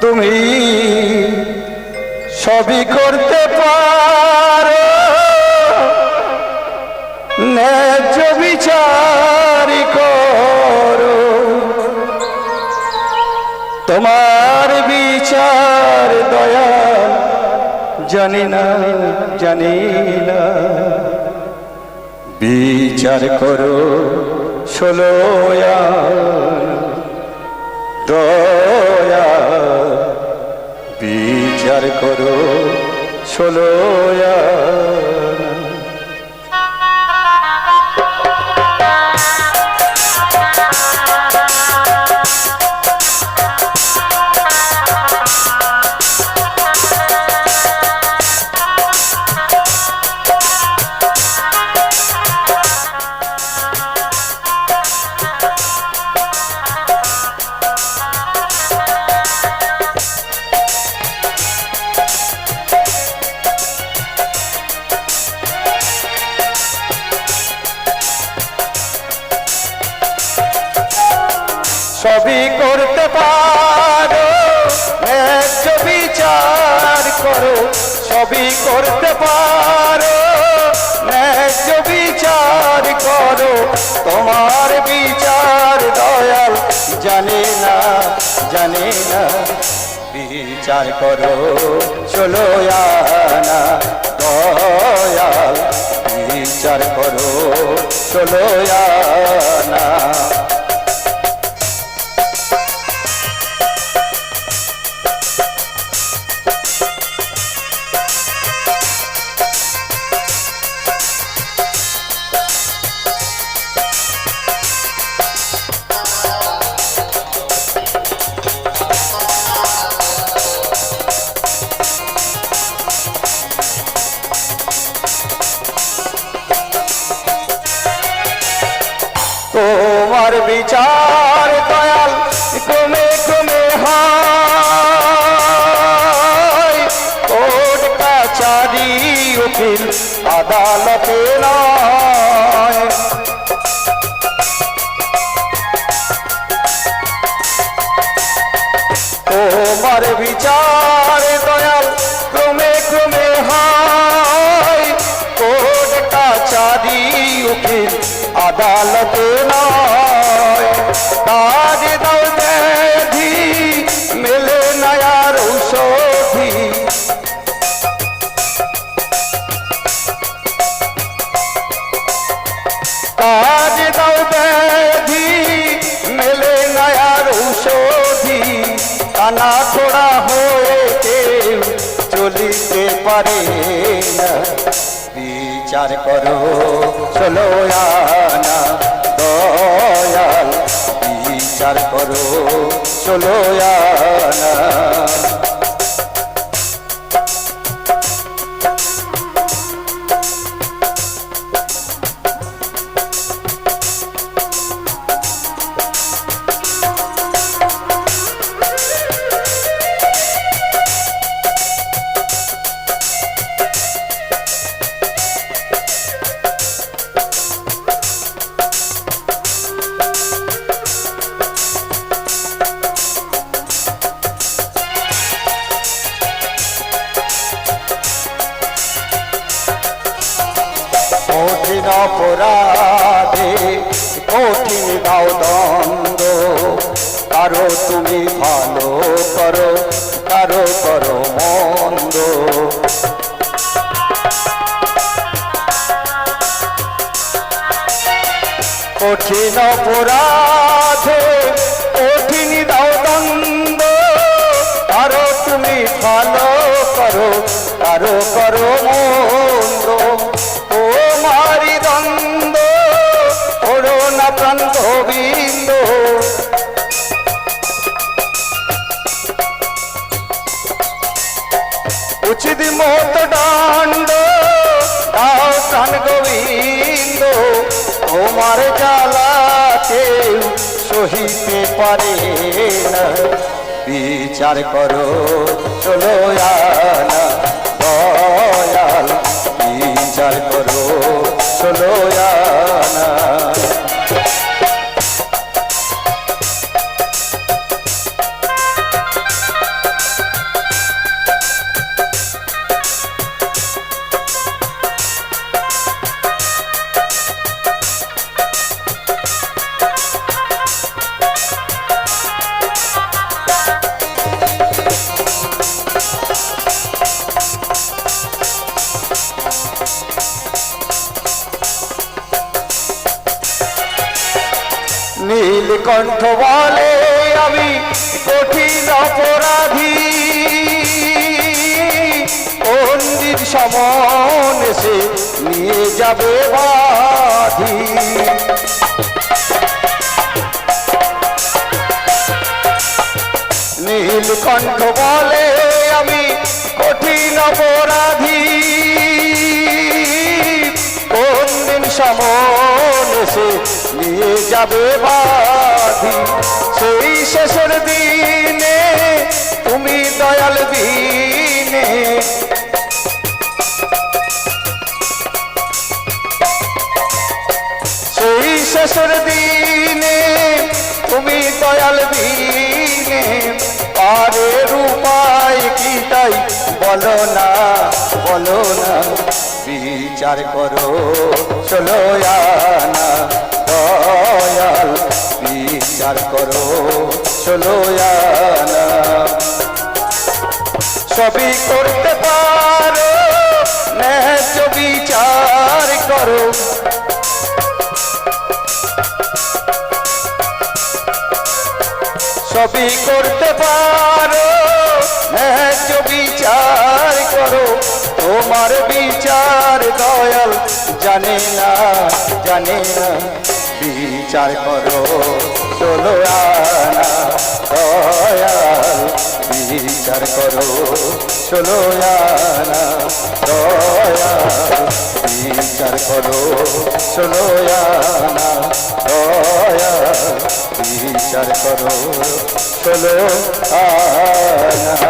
তুমি সবই করতে পারো। বিচার করো। তোমার বিচার দয়া জানি না জানি না। বিচার করো ষোলোয়া দয়া করো ষোলোয়া সবই করতে পারো। ন্যায্য বিচার করো, সবই করতে পারো। ন্যায্য বিচার করো, তোমার বিচার দয়াল জানি না জানি না। বিচার করো, চলো আনা দয়াল। বিচার করো, চলো আনা তোমার বিচার দয়াল, ক্রমে ক্রমে কোর্ট কাচারি উকিল, আদালতে নয়। তোমার বিচার দয়াল, ক্রমে ক্রমে হয়। কোর্ট কাচারি উকিল, আদালতে কানা ছোড়া হয়ে কেউ চলিতে পারে না বিচার করো চলো আনা দয়াল বিচার করো চলো আনা অপরাধে কঠিন দাও দ্বন্দ্ব। কারও তুমি ভালো করো কারও করো মন্দ। কঠিন অপরাধে পারে না। বিচার করো চলো আনা। নীলকণ্ঠ বলে, আমি কঠিন অপরাধী। পণ্ডিত সমন এসে নিয়ে যাবে বাধি। নীলকণ্ঠ বলে, আমি কঠিন অপরাধী। কোন দিন সমন এসে নিয়ে যাবে বাধি। সেই শেষের দিনে, তুমি দয়াল দিনে। সেই শেষের দিনে, তুমি দয়াল দিনে। পারের উপায় কি তাই? বলো না বলো না। বিচার করো, চলো আনা। বিচার করো, চলো আনা। সবই করতে পারো, ন্যায্য বিচার করো। সবই করতে পারো, ন্যায্য বিচার করো। তোমার বিচার দয়াল জানে না জানে না। বিচার করো। চলো আনা দয়াল, বিচার করো। চলো আনা দয়াল, বিচার করো। চলো আনা দয়াল, বিচার করো। চলো আনা